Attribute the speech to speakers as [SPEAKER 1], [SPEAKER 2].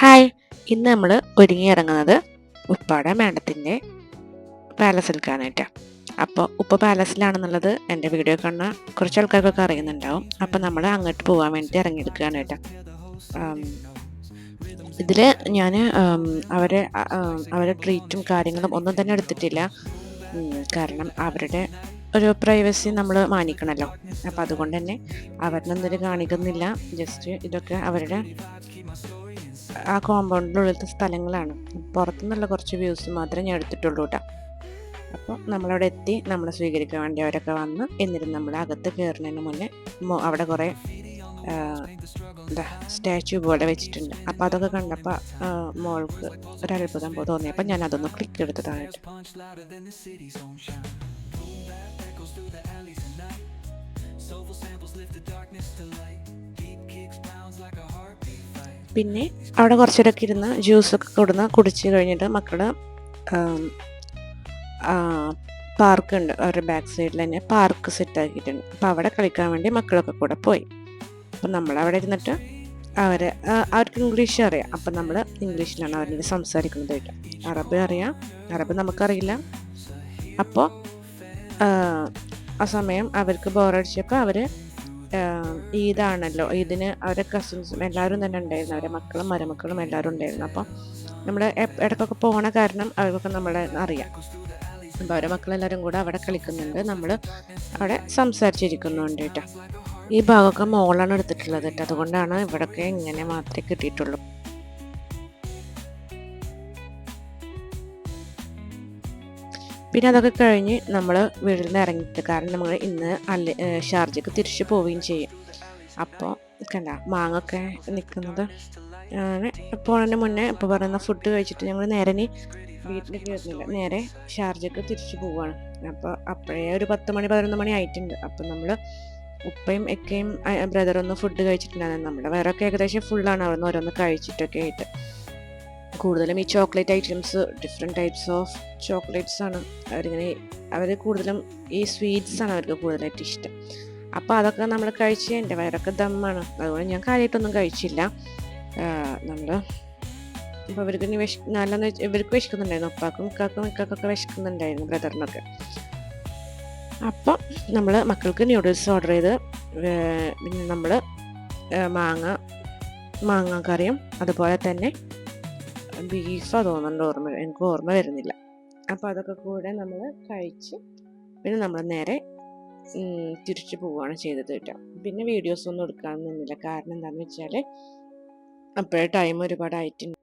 [SPEAKER 1] Hi. ഇന്ന് നമ്മൾ ഒരുങ്ങി ഇറങ്ങുന്നത് ഉപ്പാടെ മാഡത്തിന്റെ പാലസിൽക്കാനായിട്ടാണ് അപ്പോൾ ഉപ്പ പാലസിലാണെന്നുള്ളത് എന്റെ വീഡിയോ കാണുന്ന കുറച്ച് ആൾക്കാർക്കൊക്കെ അറിയുന്നുണ്ടാവും. അപ്പോൾ നമ്മൾ അങ്ങോട്ട് പോകാൻ വേണ്ടി ഇറങ്ങിയെടുക്കുകയാണേട്ടാ. ഇതിൽ ഞാൻ അവരെ അവരെ ട്രീറ്റും കാര്യങ്ങളും ഒന്നും തന്നെ എടുത്തിട്ടില്ല. കാരണം അവരുടെ ഒരു പ്രൈവസി നമ്മൾ മാനിക്കണമല്ലോ അപ്പോൾ അതുകൊണ്ട് തന്നെ അവരിനൊന്നും കാണിക്കുന്നില്ല. ജസ്റ്റ് ഇതൊക്കെ അവരുടെ ആ കോമ്പൗണ്ടിനുള്ളിലത്തെ സ്ഥലങ്ങളാണ്. പുറത്തുനിന്നുള്ള കുറച്ച് വ്യൂസ് മാത്രമേ ഞാൻ എടുത്തിട്ടുള്ളൂ കേട്ടോ അപ്പോൾ നമ്മളവിടെ എത്തി നമ്മളെ സ്വീകരിക്കാൻ വേണ്ടി അവരൊക്കെ വന്ന് എന്നിട്ട് നമ്മൾ അകത്ത് കയറുന്നതിന് മുന്നേ അവിടെ കുറേ എന്താ സ്റ്റാച്ചു പോലെ വെച്ചിട്ടുണ്ട്. അപ്പോൾ അതൊക്കെ കണ്ടപ്പോൾ മോൾക്ക് ഒരത്ഭുതം പോ തോന്നി. തോന്നിയപ്പോൾ ഞാൻ അതൊന്ന് ക്ലിക്ക് എടുത്തതാണ് കേട്ടോ പിന്നെ അവിടെ കുറച്ചേരൊക്കെ ഇരുന്ന് ജ്യൂസൊക്കെ കൊടുന്ന് കുടിച്ച് കഴിഞ്ഞിട്ട് മക്കൾ പാർക്ക് ഉണ്ട്. അവരുടെ ബാക്ക് സൈഡിൽ തന്നെ പാർക്ക് സെറ്റ് ആക്കിയിട്ടുണ്ട്. അപ്പോൾ അവിടെ കളിക്കാൻ വേണ്ടി മക്കളൊക്കെ കൂടെ പോയി. അപ്പം നമ്മളവിടെ ഇരുന്നിട്ട് അവർ അവർക്ക് ഇംഗ്ലീഷ് അറിയാം. അപ്പം നമ്മൾ ഇംഗ്ലീഷിലാണ് അവരോട് സംസാരിക്കുന്നത് കേട്ടോ. അറബ് അറിയാം. അറബ് നമുക്കറിയില്ല. അപ്പോൾ ആ സമയം അവർക്ക് ബോറടിച്ചപ്പോൾ അവർ ഈദാണല്ലോ ഈദിന് അവരെ കസിൻസും എല്ലാവരും തന്നെ ഉണ്ടായിരുന്നു. അവരെ മക്കളും മരുമക്കളും എല്ലാവരും ഉണ്ടായിരുന്നു. അപ്പം നമ്മൾ ഇടയ്ക്കൊക്കെ പോകണ കാരണം അവർക്കൊക്കെ നമ്മളെ അറിയാം. അപ്പോൾ അവരെ മക്കളെല്ലാവരും കൂടെ അവിടെ കളിക്കുന്നുണ്ട്. നമ്മൾ അവിടെ സംസാരിച്ചിരിക്കുന്നുണ്ട് കേട്ടോ. ഈ ഭാഗമൊക്കെ മോളാണ് എടുത്തിട്ടുള്ളത് കേട്ടോ. അതുകൊണ്ടാണ് ഇവിടെയൊക്കെ ഇങ്ങനെ മാത്രമേ കിട്ടിയിട്ടുള്ളൂ. പിന്നെ അതൊക്കെ കഴിഞ്ഞ് നമ്മൾ വീട്ടിൽ നിന്ന് ഇറങ്ങിയിട്ട് കാരണം നമ്മൾ ഇന്ന് അല്ല ഷാർജക്ക് തിരിച്ചു പോവുകയും ചെയ്യും. അപ്പോൾ കണ്ട മാങ്ങൊക്കെ നിൽക്കുന്നത് അങ്ങനെ പോണതിന് മുന്നേ ഇപ്പോൾ പറയുന്ന ഫുഡ് കഴിച്ചിട്ട് ഞങ്ങൾ നേരെ ഇനി വീട്ടിൽ കയറുന്നില്ല നേരെ ഷാർജക്ക് തിരിച്ചു പോവുകയാണ് അപ്പോൾ അപ്പോഴേ ഒരു പത്ത് മണി പതിനൊന്ന് മണി ആയിട്ടുണ്ട്. അപ്പം നമ്മൾ ഉപ്പയും എക്കയും ബ്രദറൊന്നും ഫുഡ് കഴിച്ചിട്ടുണ്ടായിരുന്നു. നമ്മുടെ വേറൊക്കെ ഏകദേശം ഫുള്ളാണ് അവിടെ നിന്ന് ഓരോന്ന് കഴിച്ചിട്ടൊക്കെ ആയിട്ട്. കൂടുതലും ഈ chocolate items different types of chocolates ആണ് അവരിങ്ങനെ അവർ കൂടുതലും ഈ സ്വീറ്റ്സ് ആണ് അവർക്ക് കൂടുതലായിട്ട് ഇഷ്ടം. അപ്പോൾ അതൊക്കെ നമ്മൾ കഴിച്ച് എന്റെ വയറൊക്കെ ദമ്മാണ് അതുകൊണ്ട് ഞാൻ കാര്യമായിട്ടൊന്നും കഴിച്ചില്ല. നമ്മൾ അപ്പോൾ ഇവർക്ക് ഇനി വിശ നല്ലെന്ന് വെച്ച് ഇവർക്ക് വിശക്കുന്നുണ്ടായിരുന്നു. ഉപ്പാക്കും ഇക്കാക്കും ഇക്കാക്കൊക്കെ വിശക്കുന്നുണ്ടായിരുന്നു ബ്രദറിനൊക്കെ. അപ്പോൾ നമ്മൾ മക്കൾക്ക് ന്യൂഡിൽസ് ഓർഡർ ചെയ്ത് പിന്നെ നമ്മൾ മാങ്ങ മാങ്ങ കറിയും അതുപോലെ തന്നെ ബീഫാ തോന്നുന്നുണ്ട് ഓർമ്മ എനിക്ക് ഓർമ്മ വരുന്നില്ല. അപ്പോൾ അതൊക്കെ കൂടെ നമ്മൾ കഴിച്ച് പിന്നെ നമ്മൾ നേരെ തിരിച്ചു പോവുകയാണ് ചെയ്തത് കേട്ടോ. പിന്നെ വീഡിയോസ് ഒന്നും എടുക്കാൻ നിന്നില്ല. കാരണം എന്താണെന്ന് വെച്ചാൽ അപ്പോഴേ ടൈം ഒരുപാട് ആയിട്ടുണ്ട്